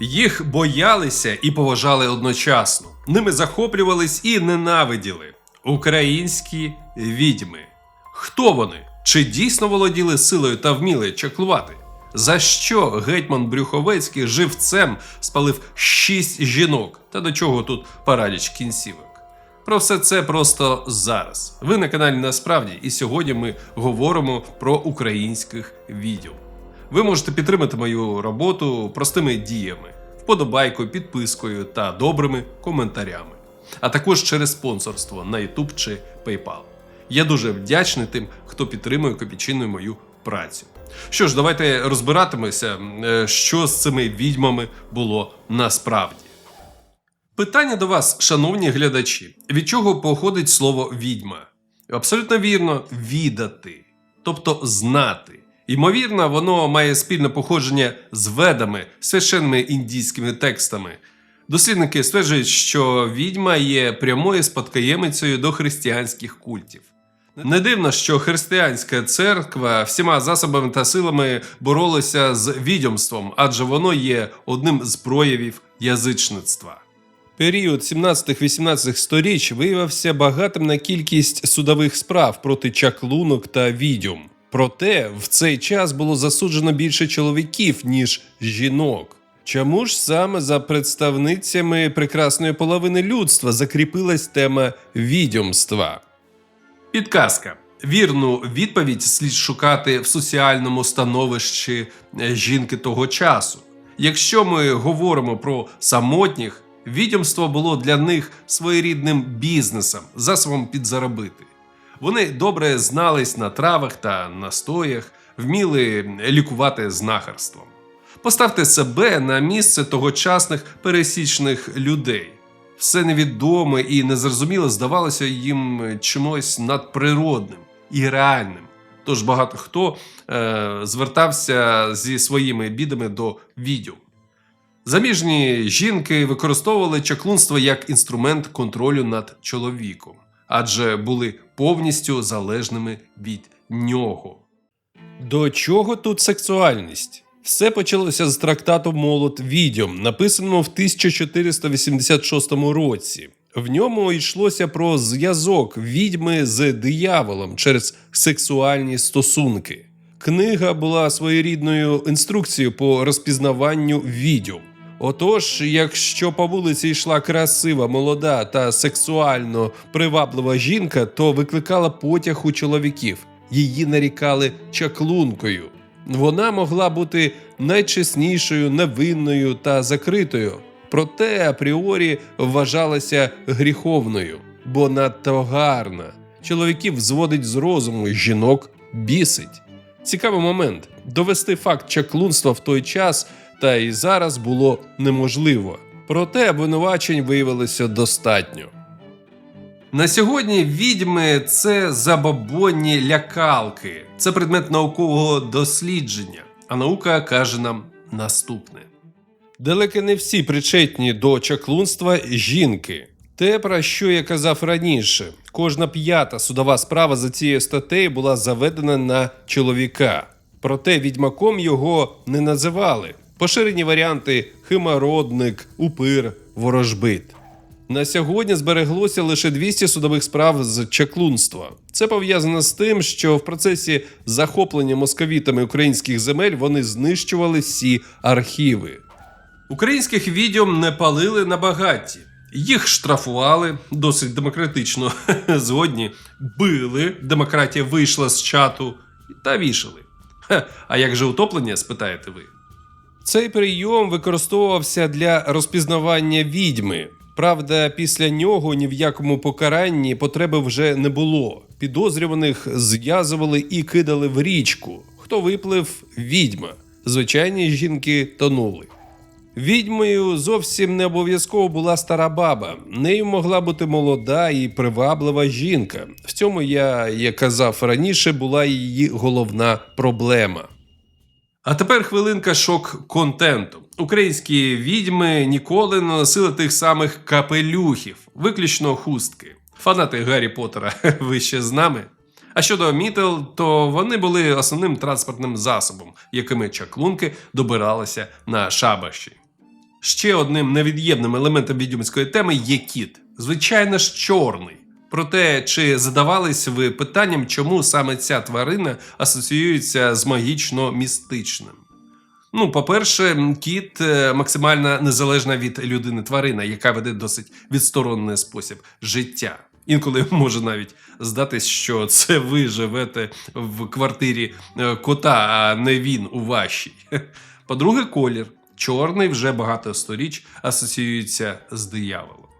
Їх боялися і поважали одночасно. Ними захоплювались і ненавиділи. Українські відьми. Хто вони? Чи дійсно володіли силою та вміли чаклувати? За що гетьман Брюховецький живцем спалив шість жінок? Та до чого тут параліч кінцівок? Про все це просто зараз. Ви на каналі Насправді, і сьогодні ми говоримо про українських відьом. Ви можете підтримати мою роботу простими діями, вподобайкою, підпискою та добрими коментарями, а також через спонсорство на YouTube чи PayPal. Я дуже вдячний тим, хто підтримує копійчиною мою працю. Що ж, давайте розбиратимемося, е, що з цими відьмами було насправді. Питання до вас, шановні глядачі: від чого походить слово відьма? Абсолютно вірно, відати, тобто знати. Ймовірно, воно має спільне походження з ведами, священними індійськими текстами. Дослідники стверджують, що відьма є прямою спадкоємицею до християнських культів. Не дивно, що християнська церква всіма засобами та силами боролася з відьомством, адже воно є одним з проявів язичництва. Період 17-18 сторіч виявився багатим на кількість судових справ проти чаклунок та відьом. Проте в цей час було засуджено більше чоловіків, ніж жінок. Чому ж саме за представницями прекрасної половини людства закріпилась тема відьомства? Підказка. Вірну відповідь слід шукати в соціальному становищі е, жінки того часу. Якщо ми говоримо про самотніх, відьомство було для них своєрідним бізнесом, засобом підзаробити. Вони добре знались на травах та настоях, вміли лікувати знахарством. Поставте себе на місце тогочасних пересічних людей. Все невідоме і незрозуміле здавалося їм чимось надприродним і реальним. Тож багато хто е, звертався зі своїми бідами до відьом. Заміжні жінки використовували чаклунство як інструмент контролю над чоловіком, адже були повністю залежними від нього. До чого тут сексуальність? Все почалося з трактату Молот відьом, написаного в 1486 році. В ньому йшлося про зв'язок відьми з дияволом через сексуальні стосунки. Книга була своєрідною інструкцією по розпізнаванню відьом. Отож, якщо по вулиці йшла красива, молода та сексуально приваблива жінка, то викликала потяг у чоловіків. Її нарікали чаклункою. Вона могла бути найчеснішою, невинною та закритою, проте апріорі вважалася гріховною, бо надто гарна. Чоловіків зводить з розуму, жінок бісить. Цікавий момент довести факт чаклунства в той час та і зараз було неможливо. Проте обвинувачень виявилося достатньо. На сьогодні відьми це забобонні лякалки, це предмет наукового дослідження, а наука каже нам наступне. Далеко не всі причетні до чаклунства жінки. Те, про що я казав раніше, кожна п'ята судова справа за цією статтею була заведена на чоловіка. Проте відьмаком його не називали. Поширені варіанти химородник, упир, ворожбит. На сьогодні збереглося лише 200 судових справ з чаклунства. Це пов'язано з тим, що в процесі захоплення московітами українських земель вони знищували всі архіви. Українських відьом не палили на багатті. Їх штрафували досить демократично. Згодні били, демократія вийшла з чату та вішали. Хе, а як же утоплення, спитаєте ви? Цей прийом використовувався для розпізнавання відьми. Правда, після нього ні в якому покаранні потреби вже не було. Підозрюваних зв'язували і кидали в річку. Хто виплив відьма. Звичайні жінки тонули. Відьмою зовсім не обов'язково була стара баба. Нею могла бути молода і приваблива жінка. В цьому я, як казав раніше, була її головна проблема. А тепер хвилинка шок контенту. Українські відьми ніколи не носили тих самих капелюхів, виключно хустки. Фанати Гаррі Поттера, ви ще з нами? А щодо мітел, то вони були основним транспортним засобом, якими чаклунки добиралися на шабаші. Ще одним невід'ємним елементом відьомської теми є кіт. Звичайно ж, чорний. Проте, чи задавались ви питанням, чому саме ця тварина асоціюється з магічно-містичним? Ну, по-перше, кіт е, максимально незалежна від людини тварина, яка веде досить відсторонений спосіб життя. Інколи може навіть здатись, що це ви живете в квартирі е, кота, а не він у вашій. По-друге, колір. Чорний вже багато сторіч асоціюється з дияволом.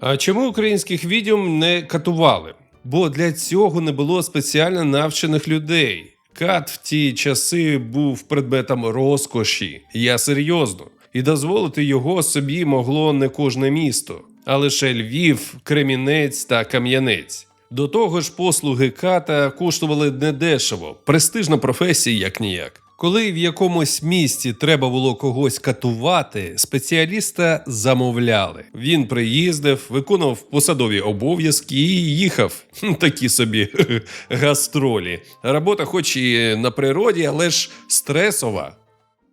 А чому українських відьом не катували? Бо для цього не було спеціально навчених людей. Кат в ті часи був предметом розкоші, я серйозно, і дозволити його собі могло не кожне місто, а лише Львів, Кремінець та Кам'янець. До того ж, послуги ката коштували недешево, престижна професія як ніяк. Коли в якомусь місті треба було когось катувати, спеціаліста замовляли. Він приїздив, виконував посадові обов'язки і їхав. Такі собі гастролі. Робота, хоч і на природі, але ж стресова.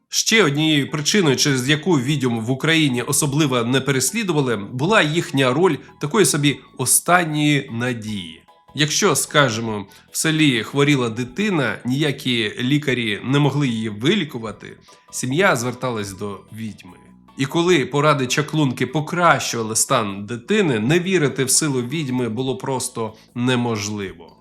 Ще однією причиною, через яку відьом в Україні особливо не переслідували, була їхня роль такої собі останньої надії. Якщо, скажімо, в селі хворіла дитина, ніякі лікарі не могли її вилікувати, сім'я зверталась до відьми. І коли поради чаклунки покращували стан дитини, не вірити в силу відьми було просто неможливо.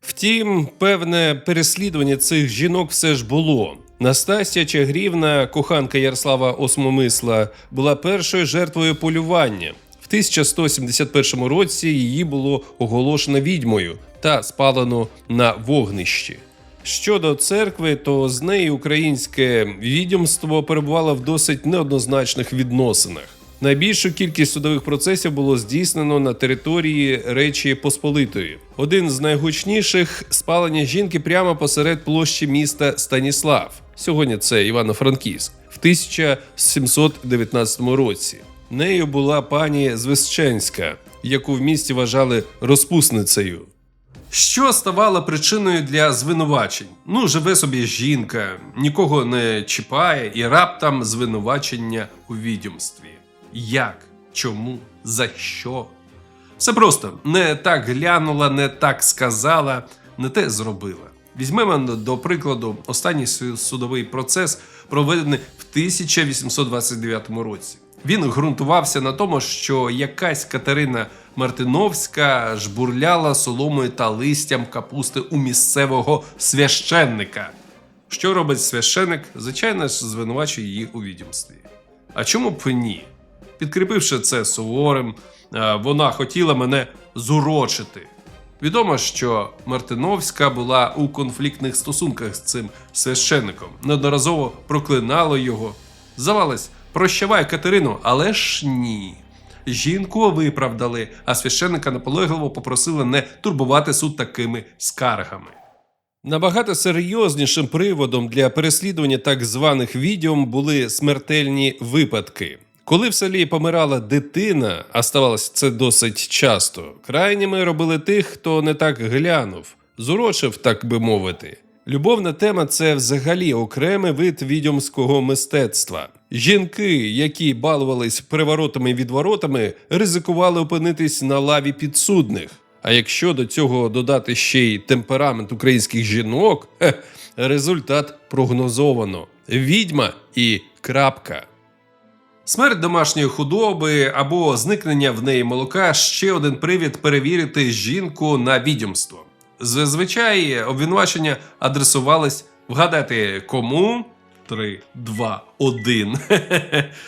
Втім, певне переслідування цих жінок все ж було. Настасія Чагрівна, коханка Ярослава Осмомисла, була першою жертвою полювання. В 1171 році її було оголошено відьмою та спалено на вогнищі. Щодо церкви, то з нею українське відьомство перебувало в досить неоднозначних відносинах. Найбільшу кількість судових процесів було здійснено на території Речі Посполитої. Один з найгучніших спалення жінки прямо посеред площі міста Станіслав. Сьогодні це Івано-Франківськ в 1719 році. Нею була пані Звещенська, яку в місті вважали розпусницею. Що ставало причиною для звинувачень? Ну, живе собі жінка, нікого не чіпає, і раптом звинувачення у відьомстві. Як? Чому? За що? Все просто не так глянула, не так сказала, не те зробила. Візьмемо до прикладу останній судовий процес, проведений в 1829 році. Він ґрунтувався на тому, що якась Катерина Мартиновська жбурляла соломою та листям капусти у місцевого священника. Що робить священик? Звичайно ж, звинувачує її у відьомстві. А чому б ні? Підкріпивши це суворим, е, вона хотіла мене зурочити. Відомо, що Мартиновська була у конфліктних стосунках з цим священником, неодноразово проклинала його. Здавалось, прощавай Катерину, але ж ні. Жінку виправдали, а священника наполегливо попросили не турбувати суд такими скаргами. Набагато серйознішим приводом для переслідування так званих відьом були смертельні випадки. Коли в селі помирала дитина, а ставалося це досить часто, крайніми робили тих, хто не так глянув, зурочив, так би мовити. Любовна тема це взагалі окремий вид відьомського мистецтва. Жінки, які балувались приворотами і відворотами, ризикували опинитись на лаві підсудних. А якщо до цього додати ще й темперамент українських жінок, хе, результат прогнозовано: відьма і крапка. Смерть домашньої худоби або зникнення в неї молока ще один привід перевірити жінку на відьомство. Зазвичай обвинувачення адресувались вгадати кому. 3, 2, 1.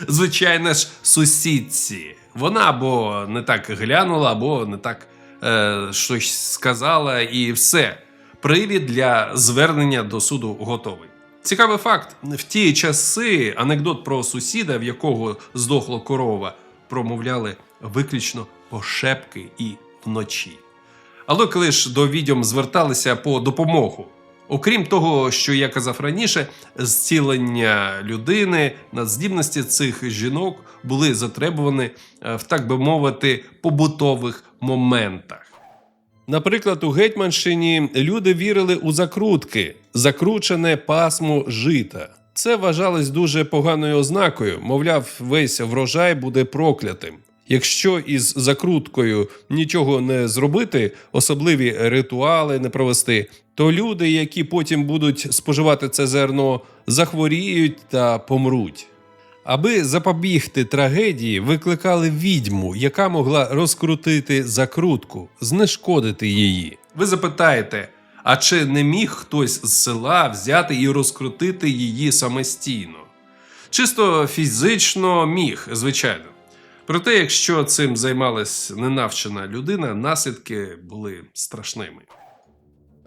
Звичайно ж, сусідці. Вона або не так глянула, або не так е, щось сказала, і все. Привід для звернення до суду готовий. Цікавий факт: в ті часи анекдот про сусіда, в якого здохла корова, промовляли виключно пошепки і вночі. Але коли ж до відьом зверталися по допомогу, окрім того, що я казав раніше, зцілення людини, надздібності цих жінок були затребувані е, в так би мовити побутових моментах. Наприклад, у Гетьманщині люди вірили у закрутки, закручене пасмо жита. Це вважалось дуже поганою ознакою, мовляв, весь врожай буде проклятим. Якщо із закруткою нічого не зробити, особливі ритуали не провести, то люди, які потім будуть споживати це зерно, захворіють та помруть. Аби запобігти трагедії, викликали відьму, яка могла розкрутити закрутку, знешкодити її. Ви запитаєте, а чи не міг хтось з села взяти і розкрутити її самостійно? Чисто фізично міг, звичайно. Проте, якщо цим займалась ненавчена людина, наслідки були страшними.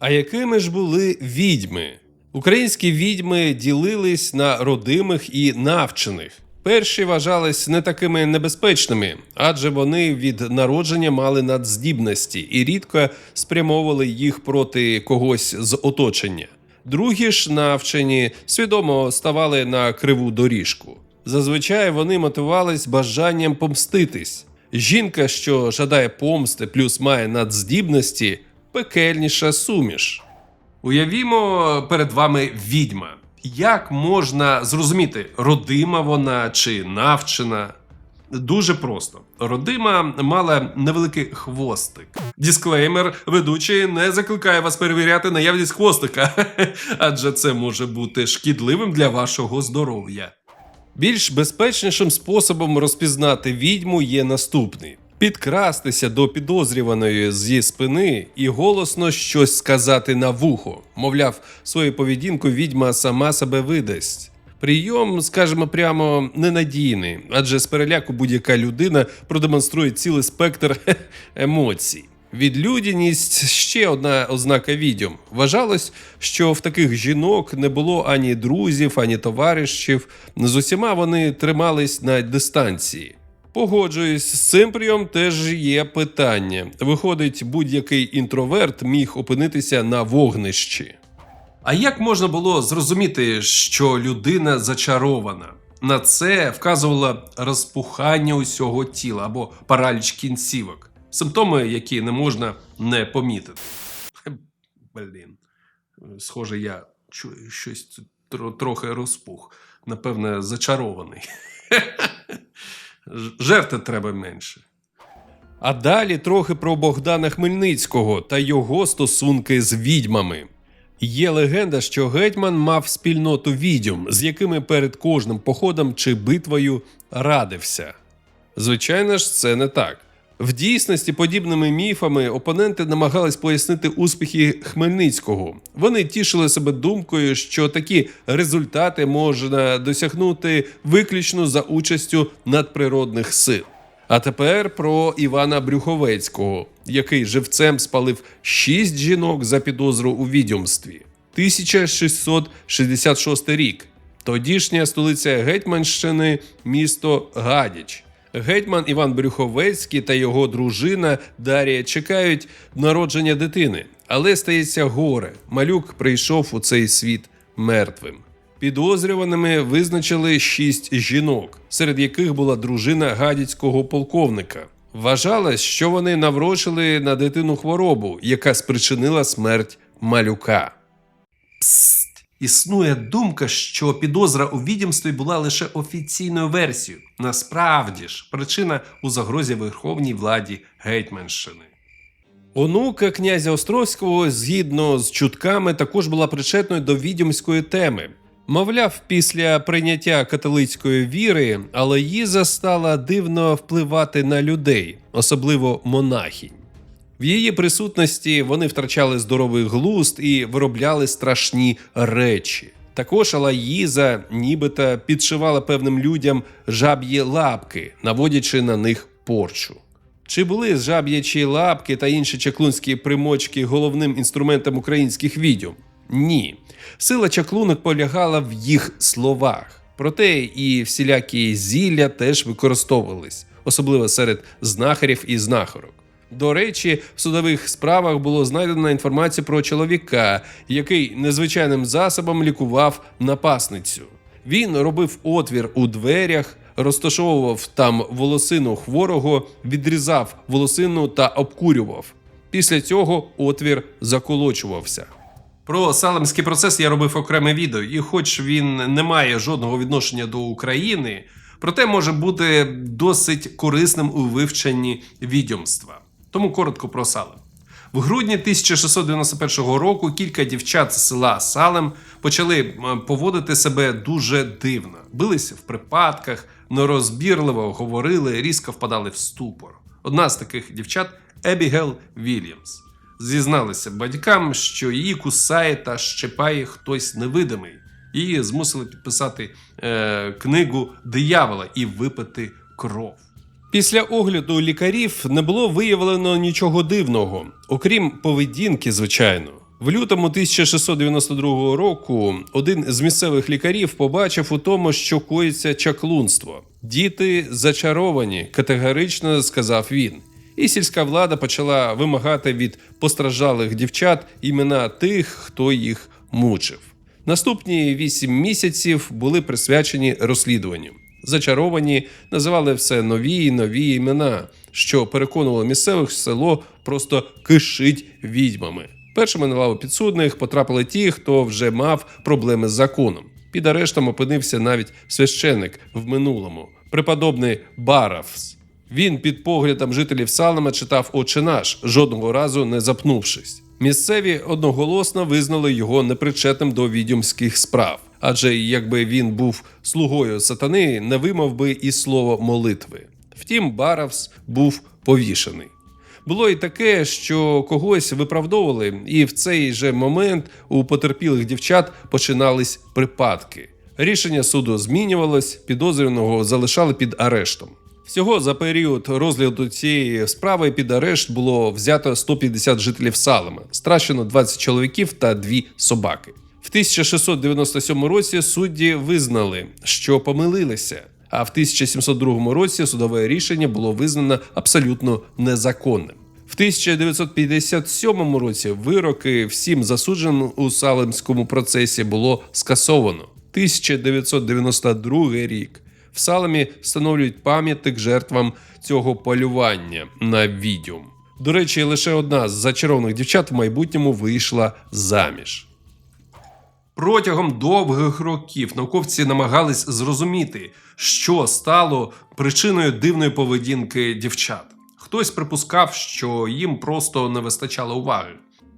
А якими ж були відьми? Українські відьми ділились на родимих і навчених. Перші вважались не такими небезпечними, адже вони від народження мали надздібності і рідко спрямовували їх проти когось з оточення. Другі ж навчені свідомо ставали на криву доріжку. Зазвичай вони мотивувались бажанням помститись. Жінка, що жадає помсти, плюс має надздібності, пекельніша суміш. Уявімо перед вами відьма. Як можна зрозуміти, родима вона чи навчена? Дуже просто. Родима мала невеликий хвостик. Дисклеймер, ведучий не закликає вас перевіряти наявність хвостика, адже це може бути шкідливим для вашого здоров'я. Більш безпечнішим способом розпізнати відьму є наступний: підкрастися до підозрюваної зі спини і голосно щось сказати на вухо. Мовляв, свою поведінку відьма сама себе видасть. Прийом, скажімо прямо, ненадійний, адже з переляку будь-яка людина продемонструє цілий спектр емоцій. Відлюдяність ще одна ознака відьом. Вважалось, що в таких жінок не було ані друзів, ані товаришів. З усіма вони тримались на дистанції. Погоджуюсь, з цим прийом теж є питання. Виходить, будь-який інтроверт міг опинитися на вогнищі. А як можна було зрозуміти, що людина зачарована? На це вказувало розпухання усього тіла або параліч кінцівок, симптоми, які не можна не помітити. Блін, схоже, я чую щось трохи розпух. Напевне, зачарований. Жерти треба менше. А далі трохи про Богдана Хмельницького та його стосунки з відьмами. Є легенда, що гетьман мав спільноту відьом, з якими перед кожним походом чи битвою радився. Звичайно ж, це не так. В дійсності подібними міфами опоненти намагались пояснити успіхи Хмельницького. Вони тішили себе думкою, що такі результати можна досягнути виключно за участю надприродних сил. А тепер про Івана Брюховецького, який живцем спалив шість жінок за підозру у відьомстві. 1666 рік. Тодішня столиця Гетьманщини місто Гадяч. Гетьман Іван Брюховецький та його дружина Дарія чекають народження дитини, але стається горе. Малюк прийшов у цей світ мертвим. Підозрюваними визначили шість жінок, серед яких була дружина гадяцького полковника. Вважалось, що вони наврочили на дитину хворобу, яка спричинила смерть малюка. Псst! Існує думка, що підозра у відімстві була лише офіційною версією. Насправді ж, причина у загрозі верховній владі Гетьманщини. Онука князя Островського, згідно з чутками, також була причетною до відьомської теми. Мовляв, після прийняття католицької віри Алоїза стала дивно впливати на людей, особливо монахінь. В її присутності вони втрачали здоровий глузд і виробляли страшні речі. Також Алаїза нібито підшивала певним людям жаб'ї лапки, наводячи на них порчу. Чи були жаб'ячі лапки та інші чаклунські примочки головним інструментом українських відьом? Ні. Сила чаклунок полягала в їх словах. Проте і всілякі зілля теж використовувались, особливо серед знахарів і знахарок. До речі, в судових справах було знайдено інформацію про чоловіка, який незвичайним засобом лікував напасницю. Він робив отвір у дверях, розташовував там волосину хворого, відрізав волосину та обкурював. Після цього отвір заколочувався. Про салемський процес я робив окреме відео, і хоч він не має жодного відношення до України, проте може бути досить корисним у вивченні відьомства. Тому коротко про Салем. В грудні 1691 року кілька дівчат з села Салем почали поводити себе дуже дивно, билися в припадках, нерозбірливо говорили, різко впадали в ступор. Одна з таких дівчат Ебігел Вільямс. Зізналися батькам, що її кусає та щепає хтось невидимий. Її змусили підписати е, книгу диявола і випити кров. Після огляду лікарів не було виявлено нічого дивного, окрім поведінки, звичайно. В лютому 1692 року один з місцевих лікарів побачив у тому, що коїться чаклунство. Діти зачаровані, категорично сказав він. І сільська влада почала вимагати від постраждалих дівчат імена тих, хто їх мучив. Наступні вісім місяців були присвячені розслідуванню. Зачаровані називали все нові і нові імена, що переконувало місцевих, село просто кишить відьмами. Першими на лаву підсудних потрапили ті, хто вже мав проблеми з законом. Під арештом опинився навіть священик в минулому, преподобний Баравс. Він під поглядом жителів Салема читав «Отче наш», жодного разу не запнувшись. Місцеві одноголосно визнали його непричетним до відьомських справ, адже якби він був слугою сатани, не вимов би і слово молитви. Втім, Баравс був повішений. Було і таке, що когось виправдовували, і в цей же момент у потерпілих дівчат починались припадки. Рішення суду змінювалось, підозрюваного залишали під арештом. Всього за період розгляду цієї справи під арешт було взято 150 жителів Салема, страчено 20 чоловіків та 2 собаки. В 1697 році судді визнали, що помилилися, а в 1702 році судове рішення було визнано абсолютно незаконним. В 1957 році вироки всім засудженим у Салемському процесі було скасовано. 1992 рік в Салемі встановлюють пам'ятник жертвам цього полювання на відьом. До речі, лише одна з зачарованих дівчат в майбутньому вийшла заміж. Протягом довгих років науковці намагались зрозуміти, що стало причиною дивної поведінки дівчат. Хтось припускав, що їм просто не вистачало уваги.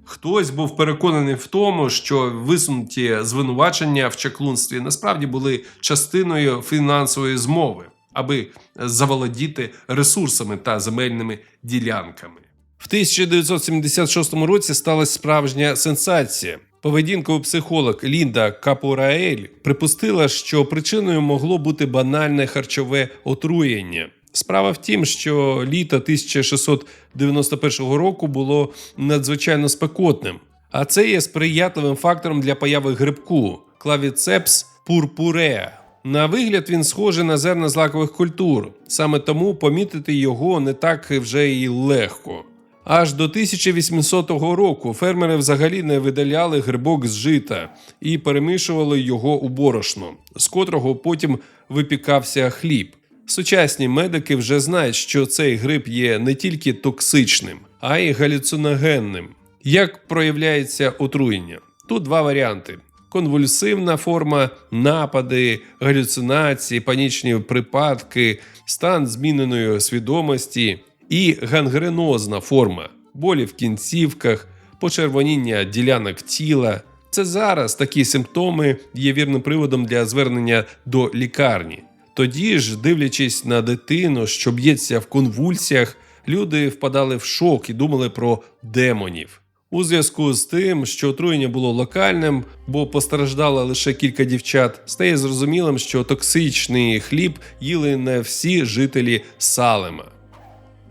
Хтось був переконаний в тому, що висунуті звинувачення в чаклунстві насправді були частиною фінансової змови, аби заволодіти ресурсами та земельними ділянками. В 1976 році сталася справжня сенсація. Поведінковий психолог Лінда Капураель припустила, що причиною могло бути банальне харчове отруєння. Справа в тім, що літо 1691 року було надзвичайно спекотним, а це є сприятливим фактором для появи грибку клавіцепс пурпуреа. На вигляд він схожий на зерна злакових культур, саме тому помітити його не так вже й легко. Аж до 1800 року фермери взагалі не видаляли грибок з жита і перемішували його у борошно, з котрого потім випікався хліб. Сучасні медики вже знають, що цей гриб є не тільки токсичним, а й галюциногенним. Як проявляється отруєння? Тут два варіанти: конвульсивна форма, напади, галюцинації, панічні припадки, стан зміненої свідомості і гангренозна форма болі в кінцівках, почервоніння ділянок тіла. Це зараз такі симптоми є вірним приводом для звернення до лікарні. Тоді ж, дивлячись на дитину, що б'ється в конвульсіях, люди впадали в шок і думали про демонів. У зв'язку з тим, що отруєння було локальним, бо постраждало лише кілька дівчат, стає зрозумілим, що токсичний хліб їли не всі жителі Салема.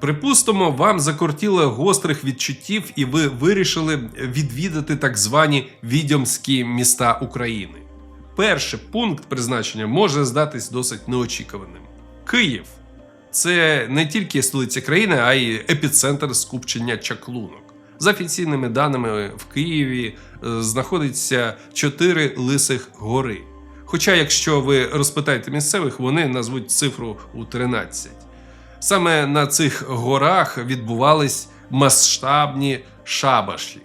Припустимо, вам закортіло гострих відчуттів, і ви вирішили відвідати так звані відьомські міста України. Перший пункт призначення може здатись досить неочікуваним. Київ це не тільки столиця країни, а й епіцентр скупчення чаклунок. За офіційними даними, в Києві е, знаходиться чотири лисих гори. Хоча, якщо ви розпитаєте місцевих, вони назвуть цифру у 13. Саме на цих горах відбувались масштабні шабаші.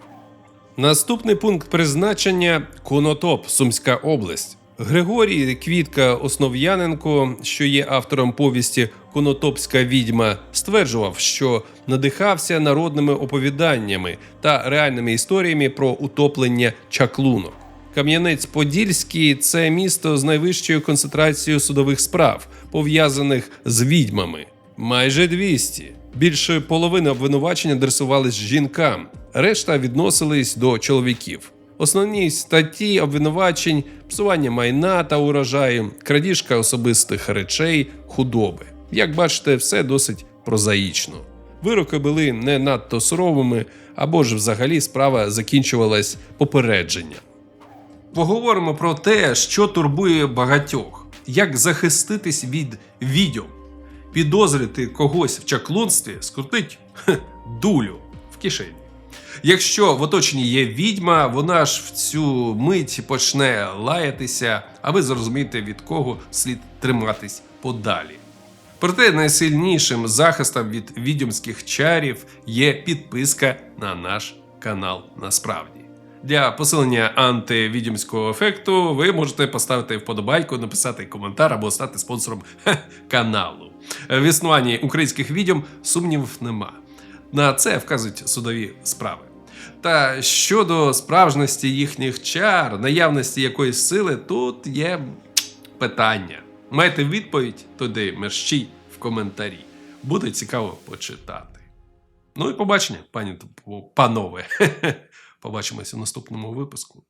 Наступний пункт призначення Конотоп, Сумська область. Григорій Квітка Основ'яненко, що є автором повісті Конотопська відьма, стверджував, що надихався народними оповіданнями та реальними історіями про утоплення чаклунок. Кам'янець-Подільський це місто з найвищою концентрацією судових справ, пов'язаних з відьмами. Майже 200. Більше половини обвинувачень адресувались жінкам, решта відносились до чоловіків. Основні статті обвинувачень псування майна та урожаю, крадіжка особистих речей, худоби. Як бачите, все досить прозаїчно. Вироки були не надто суровими, або ж взагалі справа закінчувалась попередженням. Поговоримо про те, що турбує багатьох, як захиститись від відьом. Підозрити когось в чаклунстві скрутить хе, дулю в кишені. Якщо в оточенні є відьма, вона ж в цю мить почне лаятися, а ви зрозумієте, від кого слід триматись подалі. Проте найсильнішим захистом від відьомських чарів є підписка на наш канал насправді. Для посилення антивідьомського ефекту ви можете поставити вподобайку, написати коментар або стати спонсором каналу. В існуванні українських відьом сумнівів нема. На це вказують судові справи. Та щодо справжності їхніх чар, наявності якоїсь сили, тут є питання. Маєте відповідь, тоді мерщій в коментарі. Буде цікаво почитати. Ну і побачення, пані панове. Побачимось в наступному випуску.